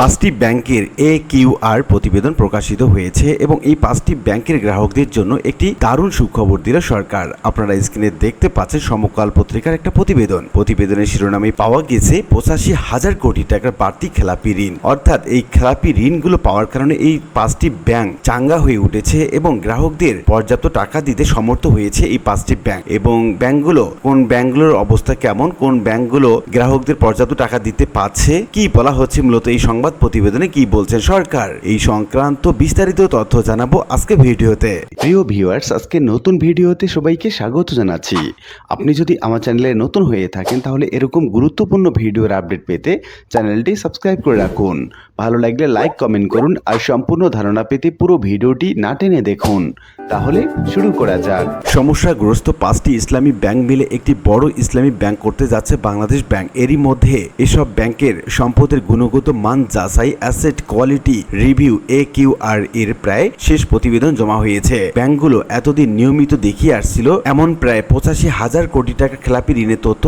পাঁচটি ব্যাংকের এ কিউ আর প্রতিবেদন প্রকাশিত হয়েছে এবং এই পাঁচটি ব্যাংকের গ্রাহকদের জন্য একটি দারুণ সুখবর দিল সরকার। আপনারা স্ক্রিনে দেখতে পাচ্ছেন সমকাল পত্রিকার একটা প্রতিবেদন। প্রতিবেদনের শিরোনামে পাওয়া গেছে পঁচাশি হাজার কোটি টাকার বাড়তি খেলাপি ঋণ। অর্থাৎ এই খেলাপি ঋণগুলো পাওয়ার কারণে এই পাঁচটি ব্যাংক চাঙ্গা হয়ে উঠেছে এবং গ্রাহকদের পর্যাপ্ত টাকা দিতে সমর্থ হয়েছে এই পাঁচটি ব্যাংক। এবং ব্যাংকগুলো, কোন ব্যাংকগুলোর অবস্থা কেমন, কোন ব্যাংকগুলো গ্রাহকদের পর্যাপ্ত টাকা দিতে পারছে, কি বলা হচ্ছে মূলত এই সংবাদ প্রতিবেদনে কি বলছেন সরকার? এই সংক্রান্ত বিস্তারিত তথ্য জানাব আজকে ভিডিওতে। প্রিয় ভিউয়ার্স, আজকে নতুন ভিডিওতে সবাইকে স্বাগত জানাচ্ছি। আপনি যদি আমার চ্যানেলে নতুন হয়ে থাকেন, তাহলে এরকম গুরুত্বপূর্ণ ভিডিওর আপডেট পেতে চ্যানেলটি সাবস্ক্রাইব করে রাখুন। ভালো লাগলে লাইক কমেন্ট করুন আর সম্পূর্ণ ধারণা পেতে পুরো ভিডিওটি না টেনে দেখুন। তাহলে শুরু করা যাক। সমস্যাগ্রস্ত পাঁচটি ইসলামী ব্যাংক মিলে একটি বড় ইসলামী ব্যাংক করতে যাচ্ছে বাংলাদেশ ব্যাংক। এরই মধ্যে এসব ব্যাংকের সম্পদের গুণগত মান যাচাই asset quality review A Q R এর প্রায় শেষ প্রতিবেদন জমা হয়েছে। ব্যাংকগুলো এতদিন নিয়মিত দেখিয়ে আসছিল, এমন প্রায় পঁচাশি হাজার কোটি টাকা খেলাপি ঋণের তথ্য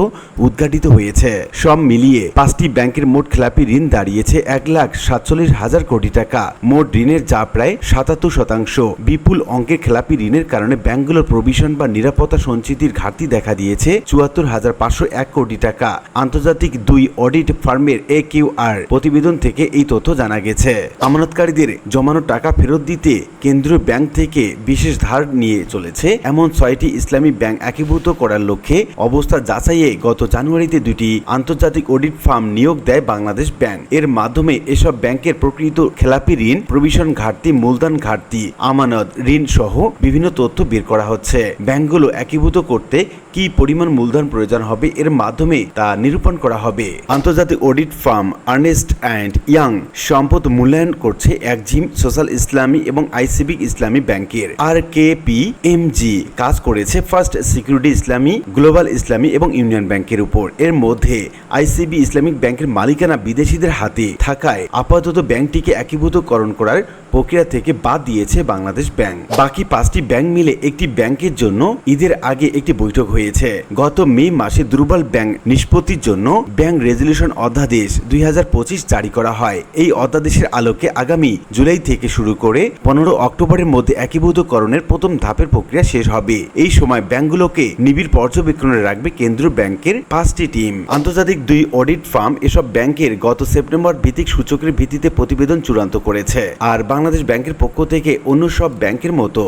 উদ্ঘাটিত হয়েছে। সব মিলিয়ে পাঁচটি ব্যাংকের মোট খেলাপি ঋণ দাঁড়িয়েছে এক লাখ সাতচল্লিশ হাজার কোটি টাকা। মোট ঋণের যা প্রায় সাতাত্তর শতাংশ। বিপুল অঙ্কের খেলাপি ঋণের কারণে ব্যাংকগুলোর প্রভিশন বা নিরাপত্তা সঞ্চিতির ঘাটতি দেখা দিয়েছে চুয়াত্তর হাজার পাঁচশো এক কোটি টাকা। আন্তর্জাতিক দুই অডিট ফার্মের এ কিউ আর প্রতিবেদন থেকে এই তথ্য জানা গেছে। আমানতকারীদের জমানো টাকা ফেরত দিতে কেন্দ্রীয় ব্যাংক থেকে বিশেষ ধার নিয়ে চলেছে। এমন ছয়টি ইসলামী ব্যাংক একীভূত করার লক্ষ্যে অবস্থা যাচাইয়ে গত জানুয়ারিতে দুটি আন্তর্জাতিক অডিট ফার্ম নিয়োগ দেয় বাংলাদেশ ব্যাংক। এর মাধ্যমে এসব ব্যাংকের প্রকৃত খেলাপি ঋণ, প্রভিশন ঘাটতি, মূলধন ঘাটতি, আমানত ঋণ সহ বিভিন্ন তথ্য বের করা হচ্ছে। ব্যাংকগুলো একীভূত করতে কি পরিমাণ মূলধন প্রয়োজন হবে এর মাধ্যমে তা নিরূপণ করা হবে। আন্তর্জাতিক audit firm Ernst and Young সম্পদ মূল্যায়ন করছে একজিম সোশ্যাল ইসলামী এবং আইসিবিক ইসলামী ব্যাংকের। আর কে পি এম জি কাজ করেছে ফার্স্ট সিকিউরিটি ইসলামী, গ্লোবাল ইসলামী এবং ইউনিয়ন ব্যাংকের উপর। এর মধ্যে আইসিবি ইসলামিক ব্যাংকের মালিকানা বিদেশিদের হাতে থাকায় আপাতত ব্যাংকটিকে একীভূতকরণ করার প্রক্রিয়া থেকে বাদ দিয়েছে বাংলাদেশ ব্যাংক। বাকি পাঁচটি ব্যাংক মিলে একটি ব্যাংকের জন্য ঈদের আগে একটি বৈঠক হয়েছে। গত মে মাসে দুর্বল ব্যাংক নিষ্পত্তির জন্য ব্যাংক রেজলিউশন অধ্যাদেশ দুই হাজার পঁচিশ জারি করা হয়। এই অধ্যাদেশের আলোকে আগামী জুলাই থেকে শুরু করে পনেরো অক্টোবরের মধ্যে একীভূতকরণের প্রথম ধাপের প্রক্রিয়া শেষ হবে। এই সময় ব্যাংকগুলোকে নিবিড় পর্যবেক্ষণে রাখবে কেন্দ্রীয় ব্যাংকের পাঁচটি টিম। আন্তর্জাতিক দুই অডিট ফার্ম এসব ব্যাংকের গত সেপ্টেম্বর ভিত্তিক সূচকের ভিত্তিতে প্রতিবেদন চূড়ান্ত করেছে। আর বাংলাদেশ ব্যাংকের পক্ষ থেকে অন্য সব ব্যাংকের মতো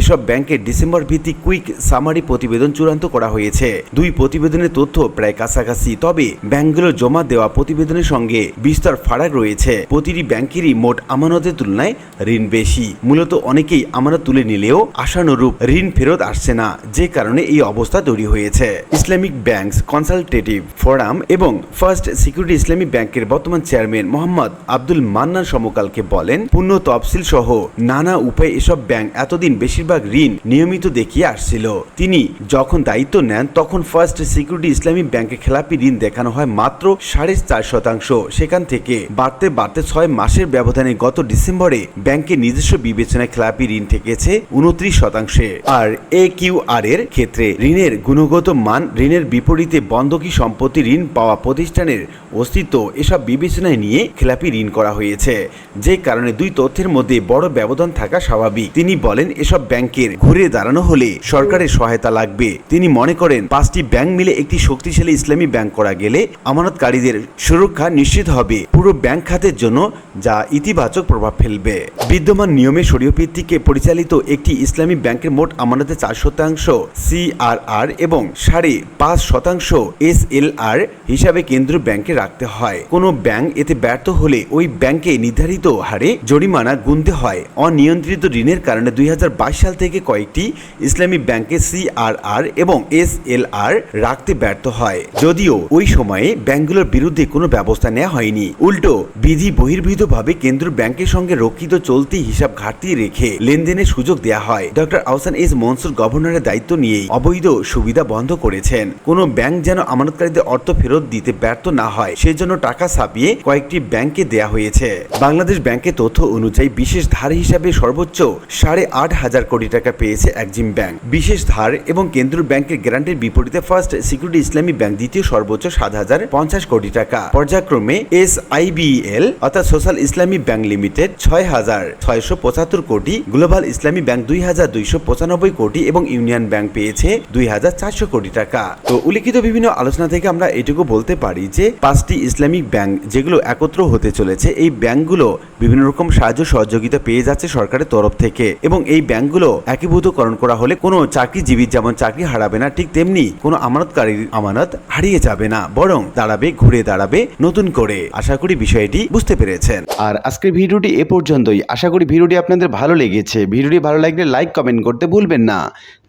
এসব ব্যাংকের ডিসেম্বর ভিত্তিক কুইক সামারি প্রতিবেদন চূড়ান্ত করা হয়েছে। দুই প্রতিবেদনের তথ্য প্রায় কাছাকাছি, তবে ব্যাংকগুলোর জমা দেওয়া প্রতিবেদনের সঙ্গে বিস্তর ফারাক রয়েছে। প্রতিটি ব্যাংকেরই মোট আমানতের তুলনায় ঋণ বেশি। মূলত অনেকেই আমানত তুলে নিলেও আশানুরূপ ঋণ ফেরত আসছে না, যে কারণে এই অবস্থা তৈরি হয়েছে। ইসলামিক ব্যাংকস কনসালটেটিভ ফোরাম এবং ফার্স্ট সিকিউরিটি ইসলামী ব্যাংকের বর্তমান চেয়ারম্যান মোহাম্মদ আব্দুল মান্নান সমকালকে বলেন, পূর্ণ তফসিল সহ নানা উপায়ে এসব ব্যাংক এতদিন বেশিরভাগ ঋণ নিয়মিত দেখিয়ে আসছিল। তিনি যখন দায়িত্ব নেন, তখন ফার্স্ট সিকিউরিটি ইসলামী ব্যাংকে খেলাপি ঋণ দেখানো হয় মাত্র সাড়ে চার শতাংশ। সেখান থেকে বাড়তে বাড়তে ছয় মাসের ব্যবধানে গত ডিসেম্বরে ব্যাংকের নিজস্ব বিবেচনায় খেলাপি ঋণ ঠেকেছে উনত্রিশ শতাংশে। আর এ কিউ আর এর ক্ষেত্রে ঋণের গুণগত মান, ঋণের বিপরীতে বন্ধকি সম্পত্তি ঋণ পাওয়া প্রতিষ্ঠানের অস্তিত্ব এসব বিবেচনায় নিয়ে খেলাপি ঋণ করা হয়েছে। যে কারণে দুই তথ্যের মধ্যে বড় ব্যবধান থাকা স্বাভাবিক। তিনি বলেন, এসব ব্যাংকের ঘুরে দাঁড়ানো হলে সরকারের সহায়তা লাগবে। তিনি মনে করেন, পাঁচটি ব্যাংক মিলে একটি শক্তিশালী ইসলামী ব্যাংক করা গেলে আমানতকারীদের সুরক্ষা নিশ্চিত হবে পুরো ব্যাংক খাতের জন্য, যা ইতিবাচক প্রভাব ফেলবে। বিদ্যমান নিয়মে সরিয় ভিত্তিকে পরিচালিত একটি ইসলামী ব্যাংকের মোট আমানতের চার শতাংশ, সিআরআর এবং সাড়ে পাঁচ শতাংশ এস এল আর হিসাবে কেন্দ্রীয় ব্যাংকে রাখতে হয়। কোনো ব্যাংক এতে ব্যর্থ হলে ওই ব্যাংকে নির্ধারিত হারে জরিমানা গুনতে হয়। অনিয়ন্ত্রিত ঋণের কারণে দুই হাজার বাইশ সাল থেকে কয়েকটি ইসলামী ব্যাংকে সিআরআর এবং এস এল আর রাখতে ব্যর্থ হয়। যদিও ওই সময়ে ব্যাংকগুলোর বিরুদ্ধে কোনো ব্যবস্থা নেওয়া হয়নি। উল্টো, বিধি বহির্ভূতভাবে কেন্দ্র ব্যাংকের সঙ্গে রক্ষিত চলতি হিসাব ঘাটতি রেখে লেনদেনের সুযোগ দেওয়া হয়। ডক্টর আহসান এস মনসুর গভর্নরের দায়িত্ব নিয়েই অবৈধ সুবিধা বন্ধ করেছেন। কোনো ব্যাংক যেন আমানতকারীদের অর্থ ফেরত দিতে ব্যর্থ না হয়, সেজন্য টাকা ছাপিয়ে কয়েকটি ব্যাংকে দেয়া হয়েছে। বাংলাদেশ ব্যাংকের তথ্য অনুযায়ী বিশেষ ধার হিসাবে সর্বোচ্চ সাড়ে আট হাজার কোটি টাকা পেয়েছে একজিম ব্যাংক। বিশেষ ধার এবং কেন্দ্রীয় ব্যাংকের গ্যারান্টির বিপরীতে ফার্স্ট সিকিউরিটি ইসলামী ব্যাংক দ্বিতীয় সর্বোচ্চ সাত হাজার পঞ্চাশ কোটি টাকা। পর্যায়ক্রমে এস আইবিএল অর্থাৎ সোশ্যাল ইসলামী ব্যাংক লিমিটেড ছয় হাজার ছয়শো পঁচাত্তর কোটি, গ্লোবাল ইসলামী ব্যাংক দুই হাজার দুইশো পঁচানব্বই কোটি এবং ইউনিয়ন ব্যাংক পেয়েছে দুই হাজার চারশো কোটি টাকা। তো উল্লিখিত বিভিন্ন আলোচনা থেকে আমরা এটুকু বলতে পারি যে, পাঁচটি ইসলামিক ব্যাংক যেগুলো একত্র হতে চলেছে, এই ব্যাংকগুলো বিভিন্ন রকম সাহায্য সহযোগিতা পেয়ে যাচ্ছে সরকারের তরফ থেকে এবং এই ব্যাংকগুলো একীভূতকরণ করা হলে কোনো চাকরিজীবী যেমন চাকরি হারাবে না ঠিক তেমনি কোনো আমানতকারীর আমানত হারিয়ে যাবে না, বরং দাঁড়াবে, ঘুরে দাঁড়াবে নতুন করে। আশা করি বিষয়টি বুঝতে পেরেছেন। আর আজকের ভিডিওটি এ পর্যন্তই। আশা করি ভিডিওটি আপনাদের ভালো লেগেছে। ভিডিওটি ভালো লাগলে লাইক, কমেন্ট করতে ভুলবেন না।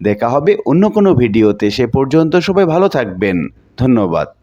দেখা হবে অন্য কোনো ভিডিওতে। সে পর্যন্ত সবাই ভালো থাকবেন। ধন্যবাদ।